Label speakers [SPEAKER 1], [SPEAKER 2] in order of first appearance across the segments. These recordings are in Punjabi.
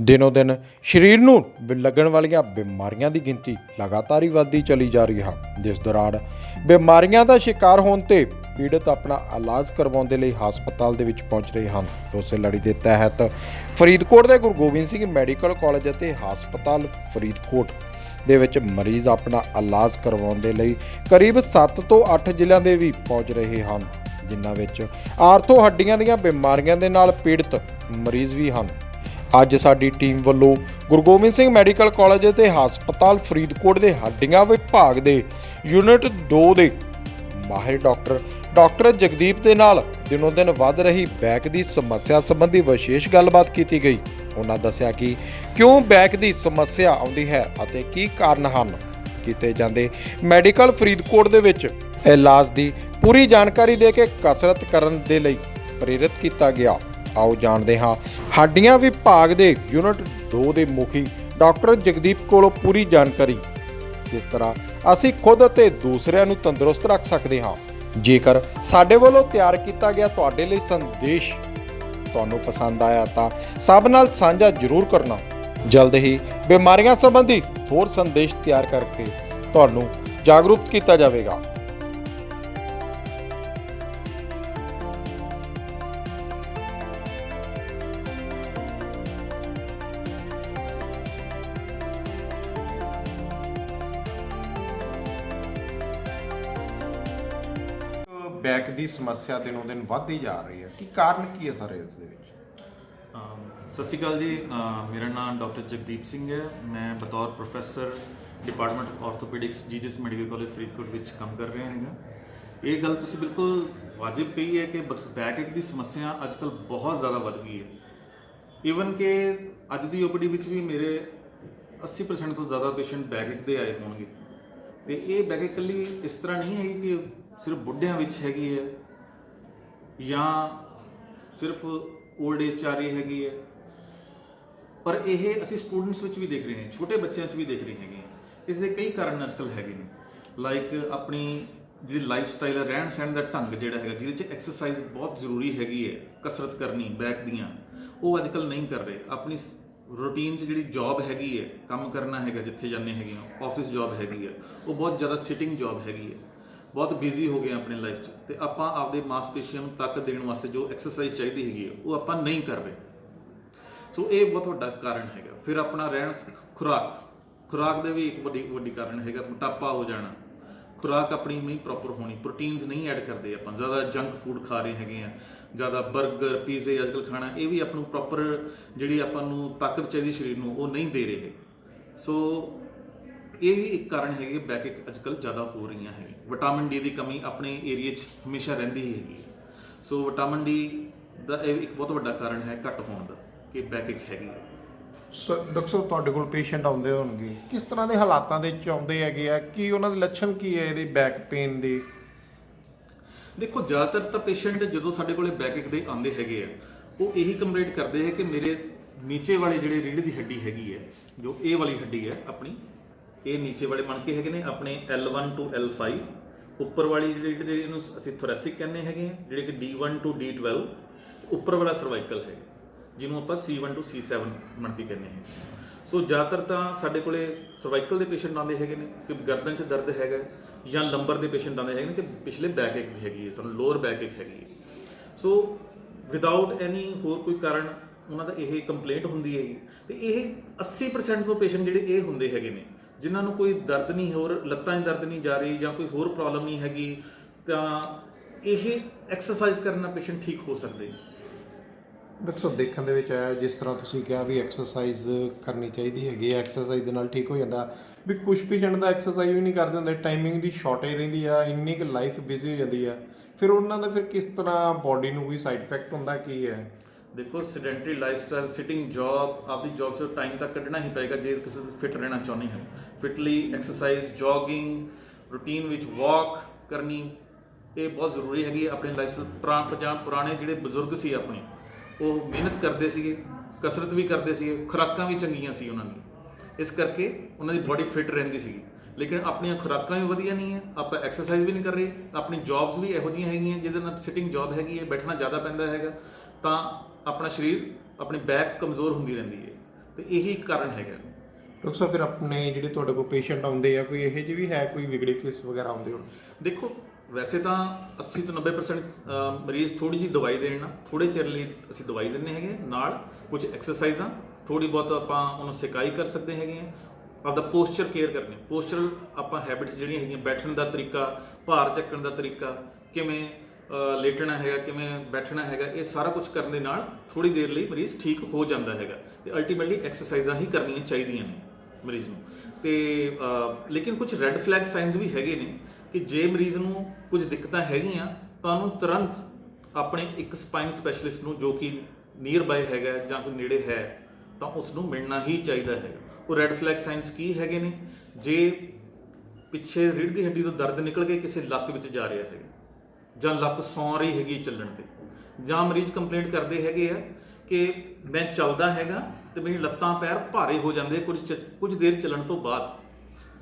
[SPEAKER 1] ਦਿਨੋ ਦਿਨ ਸਰੀਰ ਨੂੰ ਲੱਗਣ ਵਾਲੀਆਂ ਬਿਮਾਰੀਆਂ ਦੀ ਗਿਣਤੀ ਲਗਾਤਾਰ ਹੀ ਵੱਧਦੀ ਚਲੀ ਜਾ ਰਹੀ ਹੈ। ਜਿਸ ਦੌਰਾਨ ਬਿਮਾਰੀਆਂ ਦਾ ਸ਼ਿਕਾਰ ਹੋਣ ਤੇ ਪੀੜਤ ਆਪਣਾ ਇਲਾਜ ਕਰਵਾਉਣ ਦੇ ਲਈ ਹਸਪਤਾਲ ਦੇ ਵਿੱਚ ਪਹੁੰਚ ਰਹੇ ਹਨ। ਉਸੇ ਲੜੀ ਦੇ ਤਹਿਤ ਫਰੀਦਕੋਟ ਦੇ ਗੁਰੂ ਗੋਬਿੰਦ ਸਿੰਘ ਮੈਡੀਕਲ ਕਾਲਜ ਅਤੇ ਹਸਪਤਾਲ ਫਰੀਦਕੋਟ ਦੇ ਵਿੱਚ ਮਰੀਜ਼ ਆਪਣਾ ਇਲਾਜ ਕਰਵਾਉਣ ਦੇ ਲਈ ਕਰੀਬ 7 ਤੋਂ 8 ਜ਼ਿਲ੍ਹਿਆਂ ਦੇ ਵੀ ਪਹੁੰਚ ਰਹੇ ਹਨ, ਜਿਨ੍ਹਾਂ ਵਿੱਚ ਆਰਥੋ ਹੱਡੀਆਂ ਦੀਆਂ ਬਿਮਾਰੀਆਂ ਦੇ ਨਾਲ ਪੀੜਤ ਮਰੀਜ਼ ਵੀ ਹਨ। ਅੱਜ ਸਾਡੀ ਟੀਮ ਵੱਲੋਂ ਗੁਰੂ ਗੋਬਿੰਦ ਸਿੰਘ ਮੈਡੀਕਲ ਕਾਲਜ ਅਤੇ ਹਸਪਤਾਲ ਫਰੀਦਕੋਟ ਦੇ ਹੱਡੀਆਂ ਵਿਭਾਗ ਦੇ ਯੂਨਿਟ 2 ਦੇ ਮਾਹਿਰ ਡਾਕਟਰ ਡਾਕਟਰ ਜਗਦੀਪ ਦੇ ਨਾਲ ਦਿਨੋਂ ਦਿਨ ਵੱਧ ਰਹੀ ਬੈਕ ਦੀ ਸਮੱਸਿਆ ਸੰਬੰਧੀ ਵਿਸ਼ੇਸ਼ ਗੱਲਬਾਤ ਕੀਤੀ ਗਈ। ਉਹਨਾਂ ਦੱਸਿਆ ਕਿ ਕਿਉਂ ਬੈਕ ਦੀ ਸਮੱਸਿਆ ਆਉਂਦੀ ਹੈ ਅਤੇ ਕੀ ਕਾਰਨ ਹਨ? ਕੀਤੇ ਜਾਂਦੇ ਮੈਡੀਕਲ ਫਰੀਦਕੋਟ ਦੇ ਵਿੱਚ ਇਲਾਜ ਦੀ ਪੂਰੀ ਜਾਣਕਾਰੀ ਦੇ ਕੇ ਕਸਰਤ ਕਰਨ ਦੇ ਲਈ ਪ੍ਰੇਰਿਤ ਕੀਤਾ ਗਿਆ। ਆਓ ਜਾਣਦੇ ਹਾਂ। ਹੱਡੀਆਂ ਵਿਭਾਗ ਦੇ ਯੂਨਿਟ 2 ਦੇ ਮੁਖੀ ਡਾਕਟਰ ਜਗਦੀਪ ਕੋਲੋਂ ਪੂਰੀ ਜਾਣਕਾਰੀ। ਜਿਸ ਤਰ੍ਹਾਂ ਅਸੀਂ ਖੁਦ ਅਤੇ ਦੂਸਰਿਆਂ ਨੂੰ ਤੰਦਰੁਸਤ ਰੱਖ ਸਕਦੇ ਹਾਂ। ਜੇਕਰ ਸਾਡੇ ਵੱਲੋਂ ਤਿਆਰ ਕੀਤਾ ਗਿਆ ਤੁਹਾਡੇ ਲਈ ਸੰਦੇਸ਼ ਤੁਹਾਨੂੰ ਪਸੰਦ ਆਇਆ ਤਾਂ ਸਭ ਨਾਲ ਸਾਂਝਾ ਜ਼ਰੂਰ ਕਰਨਾ। ਜਲਦ ਹੀ ਬਿਮਾਰੀਆਂ ਸੰਬੰਧੀ ਹੋਰ ਸੰਦੇਸ਼ ਤਿਆਰ ਕਰਕੇ ਤੁਹਾਨੂੰ ਜਾਗਰੂਕ ਕੀਤਾ ਜਾਵੇਗਾ। ਬੈਕ ਦੀ ਸਮੱਸਿਆ ਦਿਨੋਂ ਦਿਨ ਵੱਧਦੀ ਜਾ ਰਹੀ ਹੈ। ਕੀ ਕਾਰਨ ਕੀ ਹੈ ਸਰ ਇਸ ਦੇ ਵਿੱਚ?
[SPEAKER 2] ਸਤਿ ਸ਼੍ਰੀ ਅਕਾਲ ਜੀ। ਮੇਰਾ ਨਾਮ ਡਾਕਟਰ ਜਗਦੀਪ ਸਿੰਘ ਹੈ। ਮੈਂ ਬਤੌਰ professor department of orthopaedics G G S medical college Faridkot ਵਿੱਚ ਕੰਮ ਕਰ ਰਿਹਾ ਹੈਗਾ। ਇਹ ਗੱਲ ਤੁਸੀਂ ਬਿਲਕੁਲ ਵਾਜਿਬ ਕਹੀ ਹੈ ਕਿ ਬੈਕ ਇੱਕ ਦੀ ਸਮੱਸਿਆ ਅੱਜਕੱਲ ਬਹੁਤ ਜ਼ਿਆਦਾ ਵੱਧ ਗਈ ਹੈ। ਈਵਨ ਕਿ ਅੱਜ ਦੀ ਓਪੀਡੀ ਵਿੱਚ ਵੀ ਮੇਰੇ 80% ਤੋਂ ਜ਼ਿਆਦਾ ਪੇਸ਼ੈਂਟ ਬੈਕ ਦੇ ਆਏ ਹੋਣਗੇ। ਤੇ ਇਹ ਬੈਕ ਇਕੱਲੀ ਇਸ ਤਰ੍ਹਾਂ ਨਹੀਂ ਹੈਗੀ ਕਿ ਸਿਰਫ ਬੁੱਢਿਆਂ ਵਿੱਚ ਹੈਗੀ ਹੈ ਜਾਂ ਸਿਰਫ 올ਡ ਏਜ ਚ ਆ ਰਹੀ ਹੈਗੀ ਹੈ। ਪਰ ਇਹ ਅਸੀਂ ਸਟੂਡੈਂਟਸ ਵਿੱਚ ਵੀ ਦੇਖ ਰਹੇ ਹਾਂ, ਛੋਟੇ ਬੱਚਿਆਂ 'ਚ ਵੀ ਦੇਖ ਰਹੇ ਹੈਗੇ ਹਾਂ। ਇਸ ਦੇ ਕਈ ਕਾਰਨ ਅੱਜਕੱਲ ਹੈਗੇ ਨੇ। ਲਾਈਕ ਆਪਣੀ ਜਿਹੜੀ ਲਾਈਫ ਸਟਾਈਲ ਹੈ, ਰਹਿਣ ਸਹਿਣ ਦਾ ਢੰਗ ਜਿਹੜਾ ਹੈਗਾ, ਜਿਹਦੇ 'ਚ ਐਕਸਰਸਾਈਜ਼ ਬਹੁਤ ਜ਼ਰੂਰੀ ਹੈਗੀ ਹੈ, ਕਸਰਤ ਕਰਨੀ ਬੈਕ ਦੀਆਂ, ਉਹ ਅੱਜਕੱਲ ਨਹੀਂ ਕਰ ਰਹੇ। ਆਪਣੀ ਰੂਟੀਨ 'ਚ ਜਿਹੜੀ ਜੌਬ ਹੈਗੀ ਹੈ, ਕੰਮ ਕਰਨਾ ਹੈਗਾ, ਜਿੱਥੇ ਜਾਂਦੇ ਹੈਗੇ ਆ ਆਫਿਸ ਜੌਬ ਹੈਗੀ ਹੈ, ਉਹ ਬਹੁਤ ਜ਼ਿਆਦਾ ਸਿਟਿੰਗ ਜੌਬ ਹੈਗੀ ਹੈ। ਬਹੁਤ ਬਿਜ਼ੀ ਹੋ ਗਏ ਆਪਣੇ ਲਾਈਫ 'ਚ ਤੇ ਆਪਾਂ ਆਪਦੇ ਮਾਸਪੇਸ਼ੀਆਂ ਨੂੰ ਤਾਕਤ ਦੇਣ ਵਾਸਤੇ ਜੋ ਐਕਸਰਸਾਈਜ਼ ਚਾਹੀਦੀ ਹੈਗੀ ਹੈ ਉਹ ਆਪਾਂ ਨਹੀਂ ਕਰ ਰਹੇ। ਸੋ ਇਹ ਬਹੁਤ ਵੱਡਾ ਕਾਰਨ ਹੈਗਾ। ਫਿਰ ਆਪਣਾ ਰਹਿਣ ਖੁਰਾਕ। ਖੁਰਾਕ ਦੇ ਵੀ ਇੱਕ ਵੱਡੀ ਵੱਡੀ ਕਾਰਨ ਹੈਗਾ, ਮੋਟਾਪਾ ਹੋ ਜਾਣਾ। ਖੁਰਾਕ ਆਪਣੀ ਨਹੀਂ ਪ੍ਰੋਪਰ ਹੋਣੀ। ਪ੍ਰੋਟੀਨਸ ਨਹੀਂ ਐਡ ਕਰਦੇ ਆਪਾਂ। ਜ਼ਿਆਦਾ ਜੰਕ ਫੂਡ ਖਾ ਰਹੇ ਹੈਗੇ ਆ। ਜ਼ਿਆਦਾ 버ਗਰ ਪੀਜ਼ੇ ਅੱਜਕੱਲ ਖਾਣਾ, ਇਹ ਵੀ ਆਪਾਂ ਨੂੰ ਪ੍ਰੋਪਰ ਜਿਹੜੀ ਆਪਾਂ ਨੂੰ ਤਾਕਤ ਚਾਹੀਦੀ ਸਰੀਰ ਨੂੰ, ਉਹ ਨਹੀਂ ਦੇ ਰਹੇ। ਸੋ ਇਹ ਵੀ ਇੱਕ ਕਾਰਨ ਹੈਗੇ ਬੈਕ ਇੱਕ ਅੱਜਕੱਲ ਜ਼ਿਆਦਾ ਹੋ ਰਹੀਆਂ ਹੈ ਵਿਟਾਮਿਨ ਡੀ ਦੀ ਕਮੀ ਆਪਣੇ ਏਰੀਆ 'ਚ ਹਮੇਸ਼ਾ ਰਹਿੰਦੀ ਹੀ ਹੈਗੀ ਹੈ। ਸੋ ਵਿਟਾਮਿਨ ਡੀ ਦਾ ਇਹ ਇੱਕ ਬਹੁਤ ਵੱਡਾ ਕਾਰਨ ਹੈ ਘੱਟ ਹੋਣ ਦਾ ਕਿ ਬੈਕ ਇੱਕ ਹੈਗੀ ਹੈ।
[SPEAKER 1] ਸਰ ਡਾਕਟਰ ਸਾਹਿਬ ਤੁਹਾਡੇ ਕੋਲ ਪੇਸ਼ੈਂਟ ਆਉਂਦੇ ਹੋਣਗੇ। ਕਿਸ ਤਰ੍ਹਾਂ ਦੇ ਹਾਲਾਤਾਂ ਦੇ ਵਿੱਚ ਆਉਂਦੇ ਹੈਗੇ ਆ? ਕੀ ਉਹਨਾਂ ਦੇ ਲੱਛਣ ਕੀ ਹੈ ਇਹਦੀ ਬੈਕ ਪੇਨ ਦੇ?
[SPEAKER 2] ਦੇਖੋ ਜ਼ਿਆਦਾਤਰ ਤਾਂ ਪੇਸ਼ੈਂਟ ਜਦੋਂ ਸਾਡੇ ਕੋਲੇ ਬੈਕ ਇੱਕ ਦੇ ਆਉਂਦੇ ਹੈਗੇ ਆ ਉਹ ਇਹੀ ਕੰਪਲੇਂਟ ਕਰਦੇ ਹੈ ਕਿ ਮੇਰੇ ਨੀਚੇ ਵਾਲੇ ਜਿਹੜੇ ਰੀੜ੍ਹ ਦੀ ਹੱਡੀ ਹੈਗੀ ਹੈ ਜੋ ਇਹ ਵਾਲੀ ਹੱਡੀ ਹੈ ਆਪਣੀ ਇਹ ਨੀਚੇ ਵਾਲੇ ਮਣਕੇ ਹੈਗੇ ਨੇ, ਆਪਣੇ L1 to L5 ਉੱਪਰ ਵਾਲੀ ਜਿਹੜੀ ਜਿਹੜੀ ਇਹਨੂੰ ਅਸੀਂ ਥੋਰੈਸਿਕ ਕਹਿੰਦੇ ਹੈਗੇ ਆ, ਜਿਹੜੇ ਕਿ D1 to D12 ਉੱਪਰ ਵਾਲਾ ਸਰਵਾਈਕਲ ਹੈ ਜਿਹਨੂੰ ਆਪਾਂ C1 to C7 ਮਣਕੇ ਕਹਿੰਦੇ ਹਾਂ ਸੋ ਜ਼ਿਆਦਾਤਰ ਤਾਂ ਸਾਡੇ ਕੋਲੇ ਸਰਵਾਈਕਲ ਦੇ ਪੇਸ਼ੈਂਟ ਆਉਂਦੇ ਹੈਗੇ ਨੇ, ਕਿ ਗਰਦਨ 'ਚ ਦਰਦ ਹੈਗਾ ਜਾਂ ਲੰਬਰ ਦੇ ਪੇਸ਼ੈਂਟ ਆਉਂਦੇ ਹੈਗੇ ਨੇ, ਕਿ ਪਿਛਲੇ ਬੈਕ ਇੱਕ ਹੈਗੀ ਹੈ, ਸਾਨੂੰ ਲੋਅਰ ਬੈਕ ਇੱਕ ਹੈਗੀ ਹੈ। ਸੋ ਵਿਦਆਊਟ ਐਨੀ ਹੋਰ ਕੋਈ ਕਾਰਨ, ਉਹਨਾਂ ਦਾ ਇਹ ਕੰਪਲੇਂਟ ਹੁੰਦੀ ਹੈ ਤੇ ਇਹ 80% ਤੋਂ ਪੇਸ਼ੈਂਟ ਜਿਹੜੇ ਇਹ ਹੁੰਦੇ ਹੈਗੇ ਨੇ ਜਿਨ੍ਹਾਂ ਨੂੰ ਕੋਈ ਦਰਦ ਨਹੀਂ ਹੋਰ ਲੱਤਾਂ 'ਚ ਦਰਦ ਨਹੀਂ ਜਾ ਰਹੀ ਜਾਂ ਕੋਈ ਹੋਰ ਪ੍ਰੋਬਲਮ ਨਹੀਂ ਹੈਗੀ ਤਾਂ ਇਹ ਐਕਸਰਸਾਈਜ਼ ਕਰਨ ਨਾਲ ਪੇਸ਼ੈਂਟ ਠੀਕ ਹੋ ਸਕਦੇ ਨੇ।
[SPEAKER 1] ਡਾਕਟਰ ਸਾਹਿਬ ਦੇਖਣ ਦੇ ਵਿੱਚ ਆਇਆ ਜਿਸ ਤਰ੍ਹਾਂ ਤੁਸੀਂ ਕਿਹਾ ਵੀ ਐਕਸਰਸਾਈਜ਼ ਕਰਨੀ ਚਾਹੀਦੀ ਹੈਗੀ ਐਕਸਰਸਾਈਜ਼ ਦੇ ਨਾਲ ਠੀਕ ਹੋ ਜਾਂਦਾ। ਵੀ ਕੁਝ ਪੇਸ਼ੈਂਟ ਦਾ ਐਕਸਰਸਾਈਜ਼ ਵੀ ਨਹੀਂ ਕਰਦੇ ਹੁੰਦੇ ਟਾਈਮਿੰਗ ਦੀ ਸ਼ਾਰਟੇਜ ਰਹਿੰਦੀ ਆ ਇੰਨੀ ਕੁ ਲਾਈਫ ਬਿਜ਼ੀ ਹੋ ਜਾਂਦੀ ਆ। ਫਿਰ ਉਹਨਾਂ ਦਾ ਫਿਰ ਕਿਸ ਤਰ੍ਹਾਂ ਬਾਡੀ ਨੂੰ ਕੋਈ ਸਾਈਡ ਇਫੈਕਟ ਹੁੰਦਾ ਕੀ ਹੈ?
[SPEAKER 2] ਦੇਖੋ ਸੈਡੈਂਟਰੀ ਲਾਈਫਸਟਾਈਲ ਸਿਟਿੰਗ ਜੌਬ ਆਪਦੀ ਜੌਬ ਤੋਂ ਟਾਈਮ ਤੱਕ ਕੱਢਣਾ ਹੀ ਪਏਗਾ ਜੇ ਕਿਸੇ ਫਿਟ ਰਹਿਣਾ ਚਾਹੁੰਦੇ ਹੋ। ਫਿਟਲੀ ਐਕਸਰਸਾਈਜ਼, ਜੋਗਿੰਗ, ਰੂਟੀਨ ਵਿੱਚ ਵਾਕ ਕਰਨੀ, ਇਹ ਬਹੁਤ ਜ਼ਰੂਰੀ ਹੈਗੀ ਹੈ ਆਪਣੀ ਲਾਈਫ ਪੁਰਾਣੇ ਪੁਰਾਣੇ ਜਿਹੜੇ ਬਜ਼ੁਰਗ ਸੀ ਆਪਣੇ, ਉਹ ਮਿਹਨਤ ਕਰਦੇ ਸੀਗੇ, ਕਸਰਤ ਵੀ ਕਰਦੇ ਸੀਗੇ, ਖੁਰਾਕਾਂ ਵੀ ਚੰਗੀਆਂ ਸੀ ਉਹਨਾਂ ਦੀ ਇਸ ਕਰਕੇ ਉਹਨਾਂ ਦੀ ਬਾਡੀ ਫਿਟ ਰਹਿੰਦੀ ਸੀਗੀ। ਲੇਕਿਨ ਆਪਣੀਆਂ ਖੁਰਾਕਾਂ ਵੀ ਵਧੀਆ ਨਹੀਂ ਹੈ, ਆਪਾਂ ਐਕਸਰਸਾਈਜ਼ ਵੀ ਨਹੀਂ ਕਰ ਰਹੇ, ਆਪਣੀ ਜੌਬਸ ਵੀ ਇਹੋ ਜਿਹੀਆਂ ਹੈਗੀਆਂ, ਜਿਹਦੇ ਨਾਲ ਸਿਟਿੰਗ ਜੌਬ ਹੈਗੀ ਹੈ, ਬੈਠਣਾ ਜ਼ਿਆਦਾ ਪੈਂਦਾ ਹੈਗਾ, ਤਾਂ ਆਪਣਾ ਸਰੀਰ, ਆਪਣੀ ਬੈਕ ਕਮਜ਼ੋਰ ਹੁੰਦੀ ਰਹਿੰਦੀ ਹੈ। ਤੇ ਤੇ ਇਹੀ ਕਾਰਨ ਹੈਗਾ।
[SPEAKER 1] ਡਾਕਟਰ ਸਾਹਿਬ, ਫਿਰ ਆਪਣੇ ਜਿਹੜੇ ਤੁਹਾਡੇ ਕੋਲ ਪੇਸ਼ੈਂਟ ਆਉਂਦੇ ਆ, ਕੋਈ ਇਹੋ ਜਿਹੇ ਵੀ ਹੈ, ਕੋਈ ਵਿਗੜੇ ਕੇਸ ਵਗੈਰਾ ਆਉਂਦੇ ਹੋਣ?
[SPEAKER 2] ਦੇਖੋ, ਵੈਸੇ ਤਾਂ 80 ਤੋਂ 90% ਮਰੀਜ਼ ਥੋੜੀ ਜੀ ਦਵਾਈ ਦੇਣ ਨਾਲ ਥੋੜੇ ਚਿਰ ਲਈ ਅਸੀਂ ਦਵਾਈ ਦਿੰਨੇ ਹੈਗੇ ਨਾਲ ਕੁਝ ਐਕਸਰਸਾਈਜ਼ਾਂ ਥੋੜੀ ਬਹੁਤ ਆਪਾਂ ਉਹਨੂੰ ਸਿਕਾਈ ਕਰ ਸਕਦੇ ਹੈਗੇ ਆ ਆਪਦਾ ਪੋਸਚਰ ਕੇਅਰ ਕਰਨੇ ਪੋਸਚਰਲ ਆਪਾਂ ਹੈਬਿਟਸ ਜਿਹੜੀਆਂ ਹੈਗੀਆਂ, ਬੈਠਣ ਦਾ ਤਰੀਕਾ, ਭਾਰ ਚੱਕਣ ਦਾ ਤਰੀਕਾ, ਕਿਵੇਂ ਲੇਟਣਾ ਹੈਗਾ, ਕਿਵੇਂ ਬੈਠਣਾ ਹੈਗਾ, ਇਹ ਸਾਰਾ ਕੁਝ ਕਰਨ ਦੇ ਨਾਲ ਥੋੜੀ ਦੇਰ ਲਈ ਮਰੀਜ਼ ਠੀਕ ਹੋ ਜਾਂਦਾ ਹੈਗਾ। ਤੇ ਅਲਟੀਮੇਟਲੀ ਐਕਸਰਸਾਈਜ਼ਾਂ ਹੀ ਕਰਨੀਆਂ ਚਾਹੀਦੀਆਂ ਨੇ। ਮਰੀਜ਼ ਨੂੰ। ਤੇ ਲੇਕਿਨ ਕੁਝ ਰੈੱਡ ਫਲੈਗ ਸਾਈਨਸ ਵੀ ਹੈਗੇ ਨੇ ਕਿ ਜੇ ਮਰੀਜ਼ ਨੂੰ ਕੁਝ ਦਿੱਕਤਾਂ ਹੈਗੀਆਂ, ਤਾਂ ਉਹਨੂੰ ਤੁਰੰਤ ਆਪਣੇ ਇੱਕ ਸਪਾਈਨ ਸਪੈਸ਼ਲਿਸਟ ਨੂੰ ਜੋ ਕਿ ਨੀਅਰ ਬਾਈ ਹੈਗਾ ਜਾਂ ਕੋਈ ਨੇੜੇ ਹੈ, ਤਾਂ ਉਸ ਨੂੰ ਮਿਲਣਾ ਹੀ ਚਾਹੀਦਾ ਹੈ। ਉਹ ਰੈੱਡ ਫਲੈਗ ਸਾਈਨਸ ਕੀ ਹੈਗੇ ਨੇ? ਜੇ ਪਿੱਛੇ ਰੀੜ੍ਹ ਦੀ ਹੱਡੀ ਤੋਂ ਦਰਦ ਨਿਕਲ ਕੇ ਕਿਸੇ ਲੱਤ ਵਿੱਚ ਜਾ ਰਿਹਾ ਹੈਗਾ ਜਾਂ ਲੱਤ ਸੌਂ ਰਹੀ ਹੈਗੀ ਚੱਲਣ ਤੇ, ਜਾਂ ਮਰੀਜ਼ ਕੰਪਲੇਂਟ ਕਰਦੇ ਹੈਗੇ ਆ ਕਿ ਮੈਂ ਚੱਲਦਾ ਹੈਗਾ ਤੇ ਮੇਰੀ ਲੱਤਾਂ ਪੈਰ ਭਾਰੇ ਹੋ ਜਾਂਦੇ ਕੁਝ ਚ- ਕੁਝ ਦੇਰ ਚੱਲਣ ਤੋਂ ਬਾਅਦ।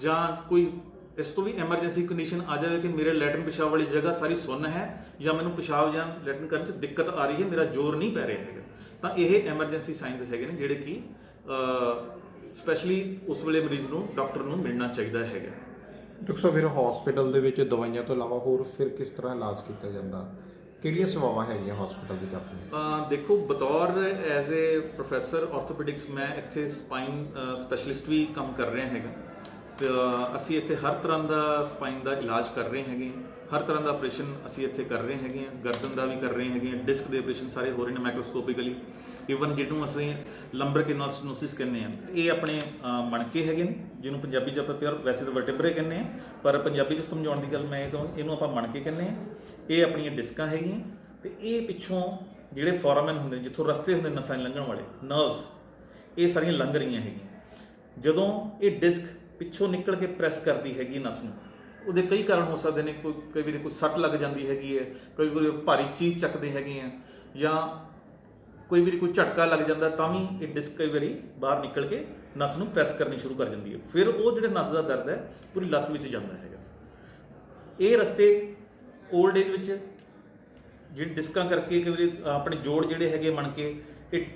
[SPEAKER 2] ਜਾਂ ਕੋਈ ਇਸ ਤੋਂ ਵੀ ਐਮਰਜੈਂਸੀ ਕੰਡੀਸ਼ਨ ਆ ਜਾਵੇ ਕਿ ਮੇਰੇ ਲੈਟਰਨ ਪਿਸ਼ਾਬ ਵਾਲੀ ਜਗ੍ਹਾ ਸਾਰੀ ਸੁੰਨ ਹੈ ਜਾਂ ਮੈਨੂੰ ਪਿਸ਼ਾਬ ਜਾਂ ਲੈਟਰਨ ਕਰਨ 'ਚ ਦਿੱਕਤ ਆ ਰਹੀ ਹੈ, ਮੇਰਾ ਜ਼ੋਰ ਨਹੀਂ ਪੈ ਰਿਹਾ ਹੈਗਾ। ਤਾਂ ਇਹ ਐਮਰਜੈਂਸੀ ਸਾਈਨਸ ਹੈਗੇ ਨੇ ਜਿਹੜੇ ਕਿ ਸਪੈਸ਼ਲੀ ਉਸ ਵੇਲੇ ਮਰੀਜ਼ ਨੂੰ ਡਾਕਟਰ ਨੂੰ ਮਿਲਣਾ ਚਾਹੀਦਾ ਹੈਗਾ।
[SPEAKER 1] ਡਾਕਟਰ ਸਾਹਿਬ, ਫਿਰ ਹਸਪੀਟਲ ਦੇ ਵਿੱਚ ਦਵਾਈਆਂ ਤੋਂ ਇਲਾਵਾ ਹੋਰ ਫਿਰ ਕਿਸ ਤਰ੍ਹਾਂ ਇਲਾਜ ਕੀਤਾ ਜਾਂਦਾ? ਕਿਹੜੀਆਂ ਸੇਵਾਵਾਂ ਹੈਗੀਆਂ ਹਸਪੀਟਲ ਵਿੱਚ ਆਪਣੇ
[SPEAKER 2] ਅਹ ਦੇਖੋ, ਬਤੌਰ ਐਜ਼ ਅ ਪ੍ਰੋਫੈਸਰ ਆਰਥੋਪੈਡਿਕਸ ਮੈਂ ਇੱਥੇ ਸਪਾਈਨ ਸਪੈਸ਼ਲਿਸਟ ਵੀ ਕੰਮ ਕਰ ਰਿਹਾ ਹੈਗਾ। ਤੇ, ਅਹ ਅਸੀਂ ਇੱਥੇ ਹਰ ਤਰ੍ਹਾਂ ਦਾ ਸਪਾਈਨ ਦਾ ਇਲਾਜ ਕਰ ਰਹੇ ਹੈਗੇ ਹਰ ਤਰ੍ਹਾਂ ਦਾ ਆਪਰੇਸ਼ਨ ਅਸੀਂ ਇੱਥੇ ਕਰ ਰਹੇ ਹੈਗੇ ਹਾਂ। ਗਰਦਨ ਦਾ ਵੀ ਕਰ ਰਹੇ ਹੈਗੇ ਹਾਂ। ਡਿਸਕ ਦੇ ਆਪਰੇਸ਼ਨ ਸਾਰੇ ਹੋ ਰਹੇ ਨੇ ਮਾਈਕਰੋਸਕੋਪਿਕਲੀ ਇਵਨ ਜਿਹਨੂੰ ਅਸੀਂ ਲੰਬਰ ਕੈਨਾਲ ਸਟਨੋਸਿਸ ਕਹਿੰਦੇ ਆ ਇਹ ਆਪਣੇ ਮਣਕੇ ਹੈਗੇ ਨੇ ਜਿਹਨੂੰ ਪੰਜਾਬੀ ਚ ਆਪਾਂ ਪਿਓਰ ਵੈਸੇ ਤਾਂ ਵਰਟੇਬਰੇ ਕਹਿੰਦੇ ਆ ਪਰ ਪੰਜਾਬੀ ਚ ਸਮਝਾਉਣ ਦੀ ਗੱਲ ਮੈਂ ਇਹ ਕਹਾਂ ਇਹਨੂੰ ਆਪਾਂ ਮਣਕੇ ਕਹਿੰਦੇ ਆ ਇਹ ਆਪਣੀਆਂ ਡਿਸਕਾਂ ਹੈਗੀਆਂ ਤੇ ਇਹ ਪਿੱਛੋਂ ਜਿਹੜੇ ਫੋਰਾਮਨ ਹੁੰਦੇ ਨੇ, ਜਿੱਥੋਂ ਰਸਤੇ ਹੁੰਦੇ ਨਸਾਂ ਦੇ ਲੰਘਣ ਵਾਲੇ ਨਰਵਸ ਇਹ ਸਾਰੀਆਂ ਲੰਘ ਰਹੀਆਂ ਹੈਗੀਆਂ। ਜਦੋਂ ਇਹ ਡਿਸਕ ਪਿੱਛੋਂ ਨਿਕਲ ਕੇ ਪ੍ਰੈਸ ਕਰਦੀ ਹੈਗੀ ਨਸ ਨੂੰ ਉਹਦੇ ਕਈ ਕਾਰਨ ਹੋ ਸਕਦੇ ਨੇ ਕੋਈ ਕਈ ਵਾਰੀ ਕੋਈ ਸੱਟ ਲੱਗ ਜਾਂਦੀ ਹੈਗੀ ਹੈ ਕਈ ਵਾਰੀ ਭਾਰੀ ਚੀਜ਼ ਚੱਕਦੇ ਹੈਗੇ ਆ ਜਾਂ ਕੋਈ ਵਾਰੀ ਕੋਈ ਝਟਕਾ ਲੱਗ ਜਾਂਦਾ ਤਾਂ ਵੀ ਇਹ ਡਿਸਕ ਕਈ ਵਾਰੀ ਬਾਹਰ ਨਿਕਲ ਕੇ ਨਸ ਨੂੰ ਪ੍ਰੈਸ ਕਰਨੀ ਸ਼ੁਰੂ ਕਰ ਜਾਂਦੀ ਹੈ। ਫਿਰ ਉਹ ਜਿਹੜੇ ਨਸ ਦਾ ਦਰਦ ਹੈ, ਪੂਰੀ ਲੱਤ ਵਿੱਚ ਜਾਂਦਾ ਹੈਗਾ। ਇਹ ਰਸਤੇ 올ਡ ਏਜ ਵਿੱਚ ਜਿਹੜੇ ਡਿਸਕਾਂ ਕਰਕੇ ਕਈ ਵਾਰੀ ਆਪਣੇ ਜੋੜ ਜਿਹੜੇ ਹੈਗੇ ਮਣ ਕੇ, ਇਹ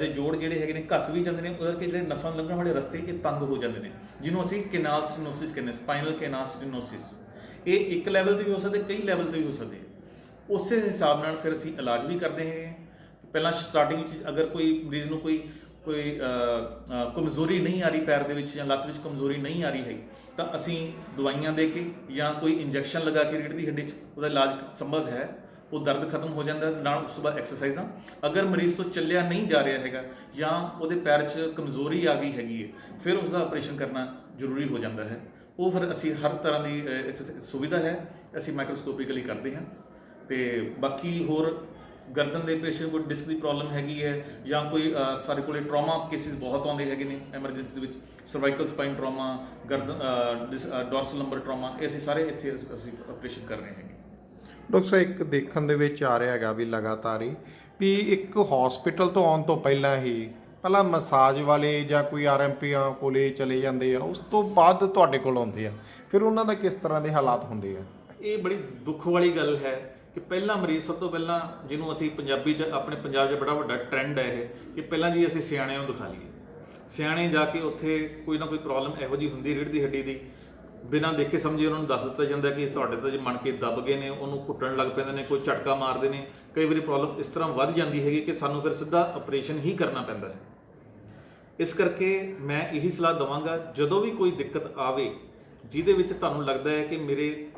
[SPEAKER 2] ਦੇ ਜੋੜ ਜਿਹੜੇ ਹੈਗੇ ਨੇ, ਘਸ ਵੀ ਜਾਂਦੇ ਨੇ, ਉਹਦੇ ਕਰਕੇ ਜਿਹੜੇ ਨਸਾਂ ਲੰਘਣ ਵਾਲੇ ਰਸਤੇ, ਇਹ ਤੰਗ ਹੋ ਜਾਂਦੇ ਨੇ। ਜਿਹਨੂੰ ਅਸੀਂ ਕੈਨਾਲ ਸਟੀਨੋਸਿਸ ਕਹਿੰਦੇ ਸਪਾਈਨਲ ਕੈਨਾਲ ਸਟੀਨੋਸਿਸ ਇਹ ਇੱਕ ਲੈਵਲ ਤੇ ਵੀ ਹੋ ਸਕਦੇ, ਕਈ ਲੈਵਲ ਤੇ ਵੀ ਹੋ ਸਕਦੇ। ਉਸੇ ਹਿਸਾਬ ਨਾਲ ਫਿਰ ਅਸੀਂ ਇਲਾਜ ਵੀ ਕਰਦੇ ਹਾਂ। ਪਹਿਲਾਂ ਸਟਾਰਟਿੰਗ ਵਿੱਚ ਅਗਰ ਕੋਈ ਮਰੀਜ਼ ਨੂੰ ਕੋਈ ਕੋਈ ਕਮਜ਼ੋਰੀ ਨਹੀਂ ਆ ਰਹੀ ਪੈਰ ਦੇ ਵਿੱਚ ਜਾਂ ਲੱਤ ਵਿੱਚ ਕਮਜ਼ੋਰੀ ਨਹੀਂ ਆ ਰਹੀ ਹੈ ਤਾਂ ਅਸੀਂ ਦਵਾਈਆਂ ਦੇ ਕੇ ਜਾਂ ਕੋਈ ਇੰਜੈਕਸ਼ਨ ਲਗਾ ਕੇ ਰੀੜ ਦੀ ਹੱਡੀ 'ਚ ਉਹਦਾ ਇਲਾਜ ਸੰਭਵ ਹੈ, ਉਹ ਦਰਦ ਖਤਮ ਹੋ ਜਾਂਦਾ, ਨਾਲ ਉਸ ਬਾਅਦ ਐਕਸਰਸਾਈਜ਼ਾਂ ਅਗਰ ਮਰੀਜ਼ ਤੋਂ ਚੱਲਿਆ ਨਹੀਂ ਜਾ ਰਿਹਾ ਹੈਗਾ ਜਾਂ ਉਹਦੇ ਪੈਰ 'ਚ ਕਮਜ਼ੋਰੀ ਆ ਗਈ ਹੈਗੀ ਹੈ, ਫਿਰ ਉਸ ਦਾ ਆਪਰੇਸ਼ਨ ਕਰਨਾ ਜ਼ਰੂਰੀ ਹੋ ਜਾਂਦਾ ਹੈ। ਉਹ ਫਿਰ ਅਸੀਂ ਹਰ ਤਰ੍ਹਾਂ ਦੀ ਸੁਵਿਧਾ ਹੈ, ਅਸੀਂ ਮਾਈਕਰੋਸਕੋਪਿਕਲੀ ਕਰਦੇ ਹਾਂ। ਤੇ ਬਾਕੀ ਹੋਰ ਗਰਦਨ ਦੇ ਪੇਸ਼ੈਂਟ ਕੋਈ ਡਿਸਕ ਦੀ ਪ੍ਰੋਬਲਮ ਹੈਗੀ ਹੈ ਜਾਂ ਕੋਈ ਸਾਡੇ ਕੋਲੇ ਟਰਾਮਾ ਕੇਸਿਸ ਬਹੁਤ ਆਉਂਦੇ ਹੈਗੇ ਨੇ ਐਮਰਜੈਂਸੀ ਦੇ ਵਿੱਚ ਸਰਵਾਈਕਲ ਸਪਾਈਨ ਟਰਾਮਾ ਗਰਦਨ ਡੋਰਸਲ ਨੰਬਰ ਟਰਾਮਾ ਇਹ ਅਸੀਂ ਸਾਰੇ ਇੱਥੇ ਅਸ- ਅਸੀਂ ਆਪਰੇਸ਼ਨ ਕਰ ਰਹੇ ਹੈਗੇ।
[SPEAKER 1] ਡਾਕਟਰ ਸਾਹਿਬ ਇੱਕ ਦੇਖਣ ਦੇ ਵਿੱਚ ਆ ਰਿਹਾ ਹੈਗਾ ਵੀ ਲਗਾਤਾਰ ਹੀ ਵੀ ਇੱਕ ਹਸਪੀਟਲ ਤੋਂ ਆਉਣ ਤੋਂ ਪਹਿਲਾਂ ਹੀ ਪਹਿਲਾਂ ਮਸਾਜ ਵਾਲੇ ਜਾਂ ਕੋਈ ਆਰਐਮਪੀਆਂ ਕੋਲੇ ਚਲੇ ਜਾਂਦੇ ਆ ਉਸ ਤੋਂ ਬਾਅਦ ਤੁਹਾਡੇ ਕੋਲ ਆਉਂਦੇ ਆ। ਫਿਰ ਉਹਨਾਂ ਦਾ ਕਿਸ ਤਰ੍ਹਾਂ ਦੇ ਹਾਲਾਤ ਹੁੰਦੇ ਆ?
[SPEAKER 2] ਇਹ ਬੜੀ ਦੁੱਖ ਵਾਲੀ ਗੱਲ ਹੈ ਕਿ ਪਹਿਲਾ ਮਰੀਜ਼ ਸਭ ਤੋਂ ਪਹਿਲਾਂ ਜਿਹਨੂੰ ਅਸੀਂ ਪੰਜਾਬੀ ਚ, ਆਪਣੇ ਪੰਜਾਬ 'ਚ ਬੜਾ ਵੱਡਾ ਟ੍ਰੈਂਡ ਹੈ ਇਹ, ਕਿ ਪਹਿਲਾਂ ਜੀ ਅਸੀਂ ਸਿਆਣਿਆਂ ਨੂੰ ਦਿਖਾ ਲਈਏ। ਸਿਆਣੇ ਜਾ ਕੇ ਉੱਥੇ ਕੋਈ ਨਾ ਕੋਈ ਪ੍ਰੋਬਲਮ ਇਹੋ ਜੀ ਹੁੰਦੀ ਰੀੜ੍ਹ ਦੀ ਹੱਡੀ ਦੀ। ਬਿਨਾਂ ਦੇਖੇ ਸਮਝੇ ਉਹਨਾਂ ਨੂੰ ਦੱਸ ਦਿੱਤਾ ਜਾਂਦਾ ਕਿ ਤੁਹਾਡੇ ਤਾਂ ਜੇ ਮਣ ਕੇ ਦੱਬ ਗਏ ਨੇ, ਉਹਨੂੰ ਕੁੱਟਣ ਲੱਗ ਪੈਂਦੇ ਨੇ, ਕੋਈ ਝਟਕਾ ਮਾਰਦੇ ਨੇ। ਕਈ ਵਾਰੀ ਪ੍ਰੋਬਲਮ ਇਸ ਤਰ੍ਹਾਂ ਵੱਧ ਜਾਂਦੀ ਹੈਗੀ ਕਿ ਸਾਨੂੰ ਫਿਰ ਸਿੱਧਾ ਆਪਰੇਸ਼ਨ ਹੀ ਕਰਨਾ ਪੈਂਦਾ ਹੈ। ਇਸ ਕਰਕੇ ਮੈਂ ਇਹੀ ਸਲਾਹ ਦਵਾਂਗਾ, ਜਦੋਂ ਵੀ ਕੋਈ ਦਿੱਕਤ ਆਵੇ, ਜਿਹਦੇ ਵਿੱਚ ਤੁਹਾਨੂੰ ਲੱਗਦਾ ਹੈ ਕਿ ਮੇਰੇ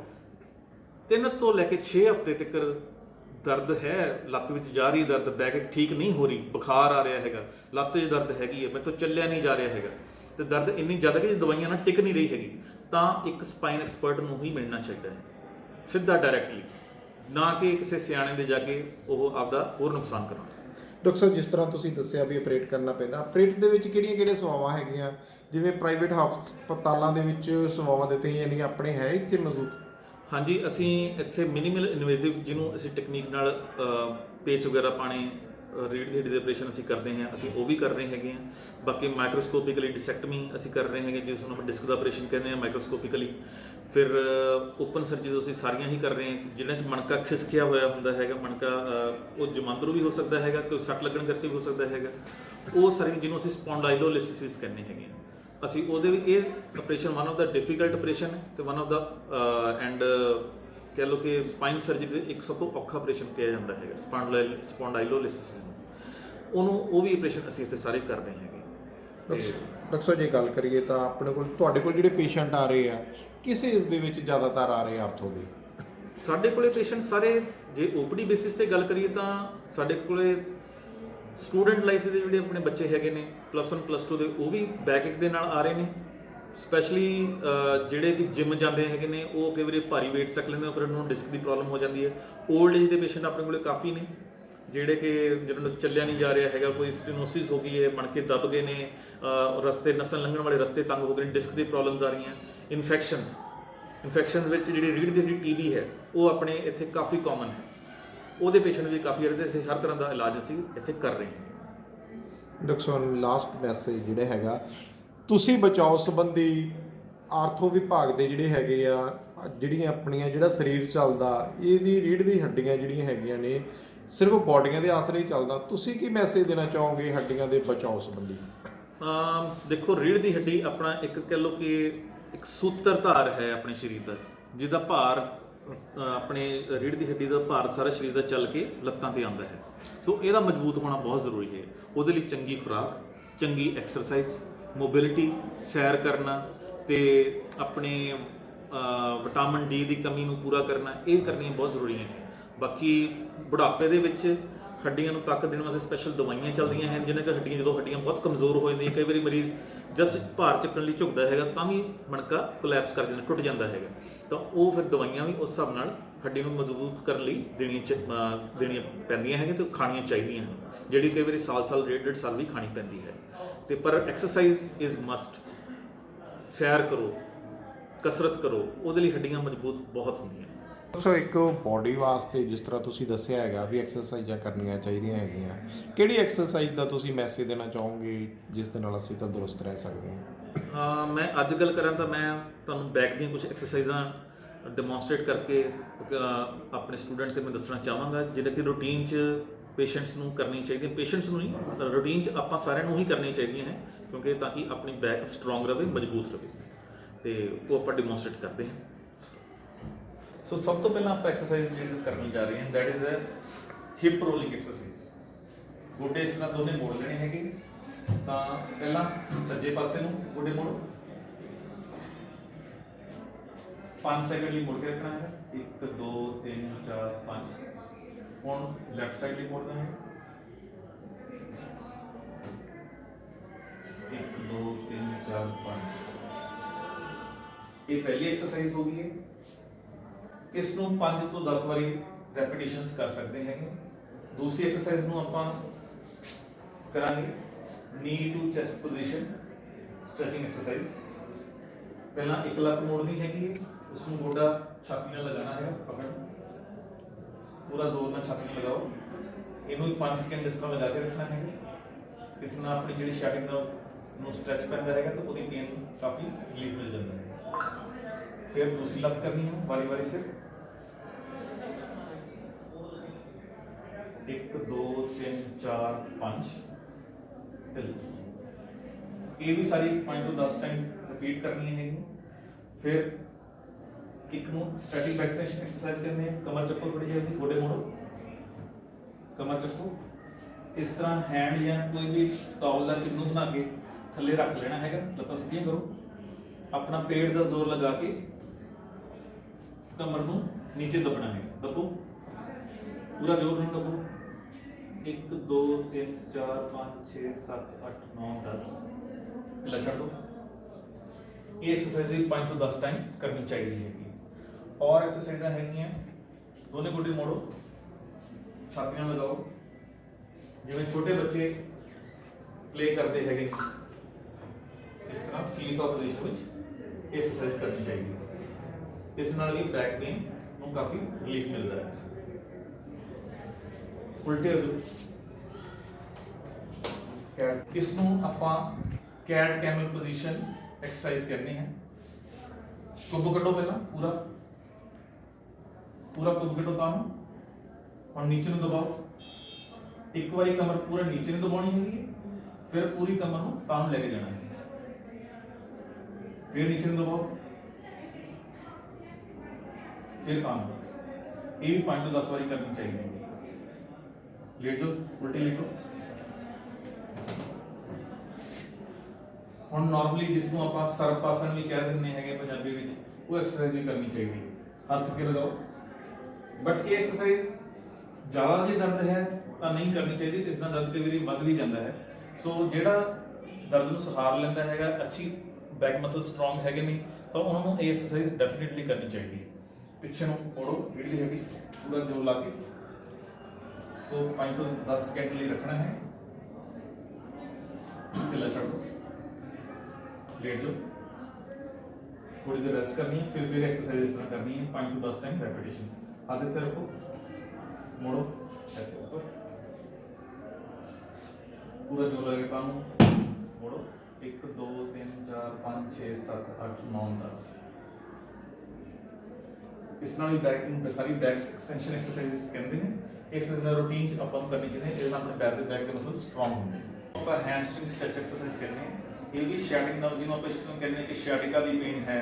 [SPEAKER 2] ਤਿੰਨ ਤੋਂ ਲੈ ਕੇ 6 ਹਫ਼ਤੇ ਤੱਕ ਦਰਦ ਹੈ, ਲੱਤ ਵਿੱਚ ਜਾ ਰਹੀ ਦਰਦ, ਬੈਕ ਠੀਕ ਨਹੀਂ ਹੋ ਰਹੀ, ਬੁਖਾਰ ਆ ਰਿਹਾ ਹੈਗਾ, ਲੱਤ 'ਚ ਦਰਦ ਹੈਗੀ ਹੈ ਮੇਰੇ ਤੋਂ ਚੱਲਿਆ ਨਹੀਂ ਜਾ ਰਿਹਾ ਹੈਗਾ, ਤੇ ਦਰਦ ਇੰਨੀ ਜ਼ਿਆਦਾ ਕਿ ਦਵਾਈਆਂ ਨਾਲ ਟਿਕ ਨਹੀਂ ਰਹੀ ਹੈਗੀ, ਤਾਂ ਇੱਕ ਸਪਾਈਨ ਐਕਸਪਰਟ ਨੂੰ ਹੀ ਮਿਲਣਾ ਚਾਹੀਦਾ ਹੈ, ਸਿੱਧਾ ਡਾਇਰੈਕਟਲੀ ਨਾ ਕਿ ਕਿਸੇ ਸਿਆਣੇ ਦੇ ਜਾ ਕੇ ਉਹ ਆਪਦਾ ਹੋਰ ਨੁਕਸਾਨ ਕਰਾਉਣ।
[SPEAKER 1] ਡਾਕਟਰ ਸਾਹਿਬ, ਜਿਸ ਤਰ੍ਹਾਂ ਤੁਸੀਂ ਦੱਸਿਆ ਵੀ ਆਪਰੇਟ ਕਰਨਾ ਪੈਂਦਾ ਆਪਰੇਟ ਦੇ ਵਿੱਚ ਕਿਹੜੀਆਂ ਕਿਹੜੀਆਂ ਸੇਵਾਵਾਂ ਹੈਗੀਆਂ? ਜਿਵੇਂ ਪ੍ਰਾਈਵੇਟ ਹਸਪਤਾਲਾਂ ਦੇ ਵਿੱਚ ਸੇਵਾਵਾਂ ਦਿੱਤੀਆਂ ਜਾਂਦੀਆਂ, ਆਪਣੇ ਹੈ ਇੱਥੇ ਮੌਜੂਦ?
[SPEAKER 2] ਹਾਂਜੀ ਅਸੀਂ ਇੱਥੇ ਮਿਨੀਮਲ ਇਨਵੇਸਿਵ ਜਿਹਨੂੰ ਅਸੀਂ ਟੈਕਨੀਕ ਨਾਲ ਪੇਚ ਵਗੈਰਾ ਪਾਣੇ ਅ, ਦੀ ਹੱਡੀ ਦੇ ਆਪਰੇਸ਼ਨ ਅਸੀਂ ਕਰਦੇ ਹਾਂ। ਅਸੀਂ ਉਹ ਵੀ ਕਰ ਰਹੇ ਹੈਗੇ ਹਾਂ। ਬਾਕੀ ਮਾਈਕਰੋਸਕੋਪਿਕਲੀ ਡਿਸੈਕਟਮੀ ਅਸੀਂ ਕਰ ਰਹੇ ਹੈਗੇ ਜਿਸ ਨੂੰ ਆਪਾਂ ਡਿਸਕ ਦਾ ਆਪਰੇਸ਼ਨ ਕਹਿੰਦੇ ਹਾਂ ਮਾਈਕਰੋਸਕੋਪਿਕਲੀ ਫਿਰ ਓਪਨ ਸਰਜਰੀਜ਼ ਅਸੀਂ ਸਾਰੀਆਂ ਹੀ ਕਰ ਰਹੇ ਹਾਂ। ਜਿਹਨਾਂ 'ਚ ਮਣਕਾ ਖਿਸਕਿਆ ਹੋਇਆ ਹੁੰਦਾ ਹੈਗਾ ਮਣਕਾ ਉਹ ਜਮਾਂਦਰੂ ਵੀ ਹੋ ਸਕਦਾ ਹੈਗਾ ਕੋਈ ਸੱਟ ਲੱਗਣ ਕਰਕੇ ਵੀ ਹੋ ਸਕਦਾ ਹੈਗਾ। ਉਹ ਸਾਰੀਆਂ ਜਿਹਨੂੰ ਅਸੀਂ ਸਪੌਂਡਾਈਲੋਲਿਸਿਸ ਕਹਿੰਦੇ ਹੈਗੇ ਅਸੀਂ ਉਹਦੇ ਵੀ ਇਹ operation one of the difficult operation ਹੈ ਤੇ ਵਨ ਆਫ ਦਾ ਐਂਡ ਕਹਿ ਲਓ ਕਿ ਸਪਾਈਨ ਸਰਜਰੀ ਦੇ ਇੱਕ ਸਭ ਤੋਂ ਔਖਾ ਆਪਰੇਸ਼ਨ ਕਿਹਾ ਜਾਂਦਾ ਹੈਗਾ ਸਪੌਂਡਾਈਲ ਸਪੌਂਡਾਈਲੋਲਿਸਿਸ ਉਹਨੂੰ ਉਹ ਵੀ ਆਪਰੇਸ਼ਨ ਅਸੀਂ ਇੱਥੇ ਸਾਰੇ ਕਰ ਰਹੇ ਹੈਗੇ।
[SPEAKER 1] ਡਾਕਟਰ ਸਾਹਿਬ ਜੇ ਗੱਲ ਕਰੀਏ ਤਾਂ ਆਪਣੇ ਕੋਲ ਤੁਹਾਡੇ ਕੋਲ ਜਿਹੜੇ ਪੇਸ਼ੈਂਟ ਆ ਰਹੇ ਆ ਕਿਸ ਏਜ ਦੇ ਵਿੱਚ ਜ਼ਿਆਦਾਤਰ ਆ ਰਹੇ ਆ ਆਰਥੋ ਦੇ?
[SPEAKER 2] ਸਾਡੇ ਕੋਲੇ ਪੇਸ਼ੈਂਟ ਸਾਰੇ ਜੇ ਓਪੀਡੀ ਬੇਸਿਸ ਤੇ ਗੱਲ ਕਰੀਏ ਤਾਂ ਸਾਡੇ ਕੋਲੇ ਸਟੂਡੈਂਟ ਲਾਈਫ ਦੇ ਜਿਹੜੇ ਆਪਣੇ ਬੱਚੇ ਹੈਗੇ ਨੇ ਪਲੱਸ 1 ਪਲੱਸ 2 ਦੇ, ਉਹ ਵੀ ਬੈਕ ਇੱਕ ਦੇ ਨਾਲ ਆ ਰਹੇ ਨੇ। ਸਪੈਸ਼ਲੀ ਜਿਹੜੇ ਕਿ ਜਿਮ ਜਾਂਦੇ ਹੈਗੇ ਨੇ, ਉਹ ਕਈ ਵਾਰੀ ਭਾਰੀ weight ਚੱਕ ਲੈਂਦੇ ਫਿਰ ਉਹਨਾਂ ਨੂੰ ਡਿਸਕ ਦੀ ਪ੍ਰੋਬਲਮ ਹੋ ਜਾਂਦੀ ਹੈ। 올ਡ ਏਜ ਦੇ ਪੇਸ਼ੈਂਟ ਆਪਣੇ ਕੋਲੇ ਕਾਫੀ ਨੇ, ਜਿਹੜੇ ਕਿ ਜਿਹਨਾਂ ਨੂੰ ਚੱਲਿਆ ਨਹੀਂ ਜਾ ਰਿਹਾ ਹੈਗਾ, ਕੋਈ ਸਟੀਨੋਸਿਸ ਹੋ ਗਈ ਹੈ, ਮਣਕੇ ਦੱਬ ਗਏ ਨੇ ਰਸਤੇ ਨਸਲ ਲੰਘਣ ਵਾਲੇ ਰਸਤੇ ਤੰਗ ਹੋ ਗਏ ਨੇ ਡਿਸਕ ਦੀ ਪ੍ਰੋਬਲਮਸ ਆ ਰਹੀਆਂ ਇਨਫੈਕਸ਼ਨਸ ਇਨਫੈਕਸ਼ਨਸ ਵਿੱਚ ਜਿਹੜੀ ਰੀੜ ਦੀ ਹੱਡੀ ਟੀਬੀ ਹੈ, ਉਹ ਆਪਣੇ ਇੱਥੇ ਕਾਫੀ ਕਾਮਨ ਹੈ। ਉਹਦੇ ਪੇਸ਼ੈਂਟ ਵੀ ਕਾਫੀ ਜਿਹੜੇ ਅਸੀਂ ਹਰ ਤਰ੍ਹਾਂ ਦਾ ਇਲਾਜ ਅਸੀਂ ਇੱਥੇ ਕਰ ਰਹੇ ਹਾਂ।
[SPEAKER 1] ਡਾਕਟਰ ਸਾਹਿਬ ਲਾਸਟ ਮੈਸੇਜ ਜਿਹੜਾ ਹੈਗਾ ਤੁਸੀਂ ਬਚਾਓ ਸੰਬੰਧੀ ਆਰਥੋ ਵਿਭਾਗ ਦੇ ਜਿਹੜੇ ਹੈਗੇ ਆ ਜਿਹੜੀਆਂ ਆਪਣੀਆਂ ਜਿਹੜਾ ਸਰੀਰ ਚੱਲਦਾ ਇਹਦੀ ਰੀੜ ਦੀ ਹੱਡੀਆਂ ਜਿਹੜੀਆਂ ਹੈਗੀਆਂ ਨੇ ਸਿਰਫ ਬਾਡੀਆਂ ਦੇ ਆਸਰੇ ਹੀ ਚੱਲਦਾ। ਤੁਸੀਂ ਕੀ ਮੈਸੇਜ ਦੇਣਾ ਚਾਹੋਗੇ ਹੱਡੀਆਂ ਦੇ ਬਚਾਓ ਸੰਬੰਧੀ?
[SPEAKER 2] ਅਮ ਦੇਖੋ ਰੀੜ ਦੀ ਹੱਡੀ ਆਪਣਾ ਇੱਕ ਕਹਿ ਲਓ ਕਿ ਇੱਕ ਸੂਤਰਧਾਰ ਹੈ ਆਪਣੇ ਸਰੀਰ ਦਾ ਜਿਹਦਾ ਭਾਰ ਆਪਣੇ ਰੀੜ ਦੀ ਹੱਡੀ ਦਾ ਭਾਰ ਸਾਰਾ ਸਰੀਰ ਦਾ ਚੱਲ ਕੇ ਲੱਤਾਂ ਤੇ ਆਉਂਦਾ ਹੈ। ਸੋ ਇਹਦਾ ਮਜ਼ਬੂਤ ਹੋਣਾ ਬਹੁਤ ਜ਼ਰੂਰੀ ਹੈ। ਉਹਦੇ ਲਈ ਚੰਗੀ ਖੁਰਾਕ, ਚੰਗੀ ਐਕਸਰਸਾਈਜ਼ ਮੋਬਿਲਿਟੀ ਸੈਰ ਕਰਨਾ ਤੇ ਆਪਣੇ ਵਿਟਾਮਿਨ ਡੀ ਦੀ ਕਮੀ ਨੂੰ ਪੂਰਾ ਕਰਨਾ, ਇਹ ਕਰਨੀਆਂ ਬਹੁਤ ਜ਼ਰੂਰੀਆਂ ਹੈ ਬਾਕੀ ਬੁਢਾਪੇ ਦੇ ਵਿੱਚ ਹੱਡੀਆਂ ਨੂੰ ਤਾਕਤ ਦੇਣ ਵਾਸਤੇ ਸਪੈਸ਼ਲ ਦਵਾਈਆਂ ਚੱਲਦੀਆਂ ਹਨ, ਜਿਨ੍ਹਾਂ ਕਿ ਹੱਡੀਆਂ ਜਦੋਂ ਹੱਡੀਆਂ ਬਹੁਤ ਕਮਜ਼ੋਰ ਹੋ ਜਾਂਦੀਆਂ, ਕਈ ਵਾਰੀ ਮਰੀਜ਼ ਜਸਟ ਭਾਰ ਚੱਕਣ ਲਈ ਝੁਕਦਾ ਹੈਗਾ, ਤਾਂ ਵੀ ਮਣਕਾ ਕੋਲੈਪਸ ਕਰ ਜਾਂਦਾ, ਟੁੱਟ ਜਾਂਦਾ ਹੈਗਾ। ਤਾਂ ਉਹ ਫਿਰ ਦਵਾਈਆਂ ਵੀ ਉਸ ਹਿਸਾਬ ਨਾਲ ਹੱਡੀ ਨੂੰ ਮਜ਼ਬੂਤ ਕਰਨ ਲਈ ਦੇਣੀਆਂ ਚ- ਦੇਣੀਆਂ ਪੈਂਦੀਆਂ ਹੈਗੀਆਂ ਤੇ ਖਾਣੀਆਂ ਚਾਹੀਦੀਆਂ ਹਨ, ਜਿਹੜੀ ਕਈ ਵਾਰੀ ਸਾਲ-ਸਾਲ ਡੇਢ ਡੇਢ ਸਾਲ ਵੀ ਖਾਣੀ ਪੈਂਦੀ ਹੈ। ਤੇ ਪਰ ਐਕਸਰਸਾਈਜ਼ ਇਜ਼ ਮਸਟ ਸੈਰ ਕਰੋ, ਕਸਰਤ ਕਰੋ, ਉਹਦੇ ਲਈ ਹੱਡੀਆਂ ਮਜ਼ਬੂਤ ਬਹੁਤ ਹੁੰਦੀਆਂ।
[SPEAKER 1] ਸੋ ਇੱਕ ਬਾਡੀ ਵਾਸਤੇ ਜਿਸ ਤਰ੍ਹਾਂ ਤੁਸੀਂ ਦੱਸਿਆ ਹੈਗਾ ਵੀ ਐਕਸਰਸਾਈਜ਼ਾਂ ਕਰਨੀਆਂ ਚਾਹੀਦੀਆਂ ਹੈਗੀਆਂ, ਕਿਹੜੀ ਐਕਸਰਸਾਈਜ਼ ਦਾ ਤੁਸੀਂ ਮੈਸੇਜ ਦੇਣਾ ਚਾਹੋਗੇ ਜਿਸ ਦੇ ਨਾਲ ਅਸੀਂ ਤੰਦਰੁਸਤ ਰਹਿ ਸਕਦੇ ਹਾਂ?
[SPEAKER 2] ਹਾਂ, ਮੈਂ ਅੱਜ ਗੱਲ ਕਰਾਂ ਤਾਂ ਮੈਂ ਤੁਹਾਨੂੰ ਬੈਕ ਦੀਆਂ ਕੁਝ ਐਕਸਰਸਾਈਜ਼ਾਂ ਡੈਮੋਨਸਟ੍ਰੇਟ ਕਰਕੇ ਆਪਣੇ ਸਟੂਡੈਂਟ ਤੇ ਮੈਂ ਦੱਸਣਾ ਚਾਹਾਂਗਾ, ਜਿਹੜਾ ਕਿ ਰੂਟੀਨ 'ਚ ਪੇਸ਼ੈਂਟਸ ਨੂੰ ਕਰਨੀ ਚਾਹੀਦੀ ਹੈ ਪੇਸ਼ੈਂਟਸ ਨੂੰ ਨਹੀਂ ਰੂਟੀਨ 'ਚ ਆਪਾਂ ਸਾਰਿਆਂ ਨੂੰ ਹੀ ਕਰਨੀ ਚਾਹੀਦੀਆਂ ਹੈ, ਕਿਉਂਕਿ ਤਾਂ ਕਿ ਆਪਣੀ ਬੈਕ ਸਟਰੋਂਗ ਰਵੇ ਮਜ਼ਬੂਤ ਰਵੇ ਤੇ ਉਹ ਆਪਾਂ ਡੈਮੋਨਸਟ੍ਰੇਟ ਕਰਦੇ ਹਾਂ। ਸੋ ਸਭ ਤੋਂ ਪਹਿਲਾਂ ਆਪਾਂ ਐਕਸਰਸਾਈਜ਼ ਜਿਹੜੀ ਕਰਨੀ ਜਾ ਰਹੇ ਹਾਂ that is a hip rolling exercise ਗੋਡੇ ਇਸ ਤਰ੍ਹਾਂ ਦੋਨੇ ਮੋੜ ਲੈਣੇ ਹੈਗੇ ਤਾਂ ਪਹਿਲਾਂ ਸੱਜੇ ਪਾਸੇ ਨੂੰ ਗੋਡੇ ਮੋੜੋ 5 ਸੈਕਿੰਡ ਲਈ ਮੁੜ ਕੇ ਰੱਖਣਾ ਹੈ 1 2 3 4 5 ਹੁਣ ਲੈਫਟ ਸਾਈਡ ਲਈ ਮੋੜਨਾ ਹੈ 1 2 3 4 5 ਇਹ ਪਹਿਲੀ ਐਕਸਰਸਾਈਜ਼ ਹੋ ਗਈ ਹੈ ਇਸ ਨੂੰ 5 ਤੋਂ 10 ਵਾਰੀ ਰੈਪੀਟੀਸ਼ਨਸ ਕਰ ਸਕਦੇ ਹੈਗੇ। ਦੂਸਰੀ ਐਕਸਰਸਾਈਜ਼ ਨੂੰ ਆਪਾਂ ਕਰਾਂਗੇ। Knee to chest position stretching exercise ਪਹਿਲਾਂ ਇੱਕ ਲੱਤ ਮੋੜਨੀ ਹੈਗੀ ਹੈ ਉਸ ਨੂੰ ਗੋਡਾ ਛਾਤੀ ਨਾਲ ਲਗਾਉਣਾ ਹੈ ਪਕੜ ਪੂਰਾ ਜ਼ੋਰ ਨਾਲ ਛਾਤੀ ਨਾਲ ਲਗਾਓ। ਇਹਨੂੰ 5 ਸਕਿੰਟ ਇਸ ਤਰ੍ਹਾਂ ਲਗਾ ਕੇ ਰੱਖਣਾ ਹੈ ਇਸ ਨਾਲ ਆਪਣੀ ਜਿਹੜੀ ਸ਼ੈਟਿੰਗ ਨੂੰ ਸਟ੍ਰੈਚ ਪੈਂਦਾ ਹੈਗਾ ਤਾਂ ਉਹਦੀ ਪੇਨ ਕਾਫੀ ਰਿਲੀਫ ਮਿਲ ਜਾਂਦਾ ਹੈ। ਫਿਰ ਦੂਸਰੀ ਲੱਤ ਕਰਨੀ ਹੈ ਵਾਰੀ ਵਾਰੀ ਸਿਰ। 1 2 3 4 5 ਇਹ ਵੀ ਸਾਰੀ 5 ਤੋਂ 10 ਟਾਈਮ ਰਿਪੀਟ ਕਰਨੀ ਹੈ ਫਿਰ ਇੱਕ ਨੂੰ ਸਟੈਟਿਕ ਬੈਕ ਸੈਸ਼ਨ ਐਕਸਰਸਾਈਜ਼ ਕਰਨੀ ਹੈ ਕਮਰ ਚੱਕੋ ਥੋੜੀ ਜਿਹੀ ਗੋਡੇ ਮੋੜੋ। ਕਮਰ ਚੱਕੋ। ਇਸ ਤਰ੍ਹਾਂ ਹੈਂਡ ਜਾਂ ਕੋਈ ਵੀ ਟਾਵਲ ਦਾ ਕਿੰਨੂ ਬਣਾ ਕੇ ਥੱਲੇ ਰੱਖ ਲੈਣਾ ਹੈਗਾ। ਲੱਤਾਂ ਸਿੱਧੀਆਂ ਕਰੋ। ਆਪਣਾ ਪੇਟ ਦਾ ਜ਼ੋਰ ਲਗਾ ਕੇ ਕਮਰ ਨੂੰ ਨੀਚੇ ਦਬਣਾ ਹੈ ਦਬੋ। ਪੂਰਾ ਜ਼ੋਰ ਨਾਲ ਦਬੋ। 1 2 3 4 5 6 7 8 9 10 ਹਿਲਾ ਛੱਡ ਦੋ ਇਹ ਐਕਸਰਸਾਈਜ਼ ਵੀ 5 ਤੋਂ 10 ਟਾਈਮ ਕਰਨੀ ਚਾਹੀਦੀ ਹੈਗੀ ਔਰ ਐਕਸਰਸਾਈਜ਼ਾਂ ਹੈਗੀਆਂ ਦੋਨੇ ਗੋਡੇ ਮੋੜੋ ਛਾਤੀ ਨਾਲ ਲਗਾਓ ਜਿਵੇਂ ਛੋਟੇ ਬੱਚੇ ਪਲੇ ਕਰਦੇ ਹੈਗੇ ਇਸ ਤਰ੍ਹਾਂ ਸੀਸ ਆਫ ਪੋਜੀਸ਼ਨ ਵਿੱਚ ਐਕਸਰਸਾਈਜ਼ ਕਰਨੀ ਚਾਹੀਦੀ ਹੈ ਇਸ ਨਾਲ ਵੀ ਬੈਕ ਪੇਨ ਨੂੰ ਕਾਫੀ ਰਿਲੀਫ ਮਿਲਦਾ ਹੈ ਉਲਟੇ ਹੋ ਜਾਓ। ਕੈਟ ਇਸ ਨੂੰ ਆਪਾਂ ਕੈਟ ਕੈਮਲ ਪੋਜੀਸ਼ਨ ਐਕਸਰਸਾਈਜ਼ ਕਰਨੀ ਹੈ। ਕੁੱਬ ਕੱਢੋ ਪਹਿਲਾਂ, ਪੂਰਾ। ਪੂਰਾ ਕੁੱਬ ਕੱਢੋ ਤਾਂ ਨੂੰ। ਹੁਣ ਨੀਚੇ ਨੂੰ ਦਬਾਓ। ਇੱਕ ਵਾਰੀ ਕਮਰ ਪੂਰਾ ਨੀਚੇ ਨੂੰ ਦਬਾਉਣੀ ਹੈਗੀ ਫਿਰ ਪੂਰੀ ਕਮਰ ਨੂੰ ਤਾਂ ਨੂੰ ਲੈ ਕੇ ਜਾਣਾ ਹੈ। ਫਿਰ ਨੀਚੇ ਨੂੰ ਦਬਾਓ। ਫਿਰ ਤਾਂ ਇਹ ਵੀ 5 ਤੋਂ 10 ਵਾਰੀ ਕਰਨੀ ਚਾਹੀਦੀ ਹੈ। ਲੇਟ ਜਾਓ ਉਲਟੀ ਲੇਟੋ ਹੁਣ ਨਾਰਮਲੀ ਜਿਸ ਨੂੰ ਆਪਾਂ ਸਰਪਾਸਨ ਵੀ ਕਹਿ ਦਿੰਦੇ ਹੈਗੇ ਪੰਜਾਬੀ ਵਿੱਚ, ਉਹ ਐਕਸਰਸਾਈਜ਼ ਵੀ ਕਰਨੀ ਚਾਹੀਦੀ ਹੈ। ਹੱਥ ਕੇ ਲਗਾਓ। ਬਟ ਇਹ ਐਕਸਰਸਾਈਜ਼ ਜ਼ਿਆਦਾ ਜੇ ਦਰਦ ਹੈ, ਤਾਂ ਨਹੀਂ ਕਰਨੀ ਚਾਹੀਦੀ। ਇਸ ਨਾਲ ਦਰਦ ਕਈ ਵਾਰੀ ਵੱਧ ਵੀ ਜਾਂਦਾ ਹੈ। ਸੋ ਜਿਹੜਾ ਦਰਦ ਨੂੰ ਸਹਾਰ ਲੈਂਦਾ ਹੈਗਾ, ਅੱਛੀ ਬੈਕ ਮਸਲ ਸਟਰੋਂਗ ਹੈਗੇ ਨਹੀਂ ਤਾਂ ਉਹਨਾਂ ਨੂੰ ਇਹ ਐਕਸਰਸਾਈਜ਼ ਡੈਫੀਨਿਟਲੀ ਕਰਨੀ ਚਾਹੀਦੀ ਹੈ। ਪਿੱਛੇ ਨੂੰ ਮੋੜੋ ਰੀੜ੍ਹ ਹੈਗੀ, ਪੂਰਾ ਜ਼ੋਰ ਲਾ ਕੇ। ਸੋ 5 ਤੋਂ 10 ਸਕਿੰਟ ਲਈ ਰੱਖਣਾ ਹੈ ਢਿੱਲਾ ਛੱਡ ਦਿਓ ਲੇਟ ਜਾਓ ਥੋੜੀ ਦੇਰ ਰੈਸਟ ਕਰਨੀ ਹੈ ਫਿਰ ਫਿਰ ਐਕਸਰਸਾਈਜ਼ ਇਸ ਤਰ੍ਹਾਂ ਕਰਨੀ ਹੈ 5 ਤੋਂ 10 ਟਾਈਮ ਰੈਪੀਟੀਸ਼ਨਸ ਹੱਥ ਇੱਥੇ ਰੱਖੋ ਮੋੜੋ ਇੱਥੇ ਰੱਖੋ ਪੂਰਾ ਜੋਰ ਲਗਾ ਕੇ ਤਾਂ ਨੂੰ ਮੋੜੋ 1 2 3 4 5 6 7 8 9 10 ਇਸ ਨਾਲ ਵੀ ਬੈਕ ਨੂੰ ਸਾਰੀ ਬੈਕ ਐਕਸਟੈਂਸ਼ਨ ਐਕਸਰਸਾਈਜ਼ਸ ਕਹਿੰਦੇ ਨੇ ਐਕਸਰਸਾਈਜ਼ ਰੂਟੀਨ ਚ ਆਪਾਂ ਨੂੰ ਕਰਨੀ ਚਾਹੀਦੀ ਹੈ, ਇਹਦੇ ਨਾਲ ਆਪਣੇ ਬੈਕ ਦੇ ਬੈਕ ਦੇ ਮਸਲ ਸਟਰੋਂਗ ਹੁੰਦੇ ਨੇ। ਆਪਾਂ ਹੈਮਸਟ੍ਰਿੰਗ ਸਟ੍ਰੈਚ ਐਕਸਰਸਾਈਜ਼ ਕਹਿੰਦੇ ਹਾਂ। ਇਹ ਵੀ ਸ਼ੈਟਿਕ ਨਾਲ, ਜਿਹਨੂੰ ਆਪਾਂ ਇਸ ਨੂੰ ਕਿ ਸ਼ੈਟਿਕਾ ਦੀ ਪੇਨ ਹੈ,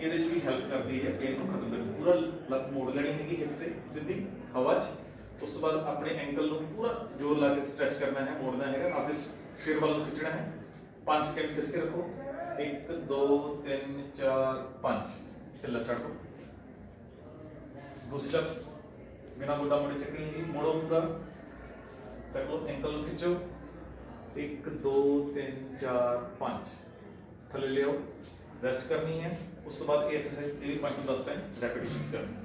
[SPEAKER 2] ਇਹਦੇ ਚ ਵੀ ਹੈਲਪ ਕਰਦੀ ਹੈ ਪੇਨ ਨੂੰ ਖਤਮ ਕਰਨ ਪੂਰਾ ਲੱਤ ਮੋੜ ਲੈਣੀ ਹੈਗੀ ਹਿੱਪ ਤੇ, ਸਿੱਧੀ ਹਵਾ 'ਚ। ਉਸ ਤੋਂ ਬਾਅਦ ਆਪਣੇ ਐਂਕਲ ਨੂੰ ਪੂਰਾ ਜ਼ੋਰ ਲਾ ਕੇ ਸਟ੍ਰੈਚ ਕਰਨਾ ਹੈ, ਮੋੜਨਾ ਹੈਗਾ, ਆਪਦੇ ਸਿਰ ਵੱਲ ਨੂੰ ਖਿੱਚਣਾ ਹੈ। 5 ਸਕਿੰਟ ਖਿੱਚ ਕੇ ਰੱਖੋ। 1 2 3 4 5 ਢਿੱਲਾ ਛੱਡ ਦੂਸਰਾ ਬਿਨਾ ਗੋਡਾ ਮੋੜੇ ਚੱਕਣੀ ਹੈ ਮੋੜੋ ਪੂਰਾ। ਕਰੋ ਐਂਕਲ ਨੂੰ ਖਿੱਚੋ। 1 2 3 4 5 ਥੱਲੇ ਲਿਓ ਰੈਸਟ ਕਰਨੀ ਹੈ। ਉਸ ਤੋਂ ਬਾਅਦ ਇਹ ਐਕਸਰਸਾਈਜ਼ ਇਹ ਵੀ 5 ਤੋਂ 10 ਟਾਈਮ ਰੈਪੀਟੀਸ਼ਨਸ ਕਰਨੀ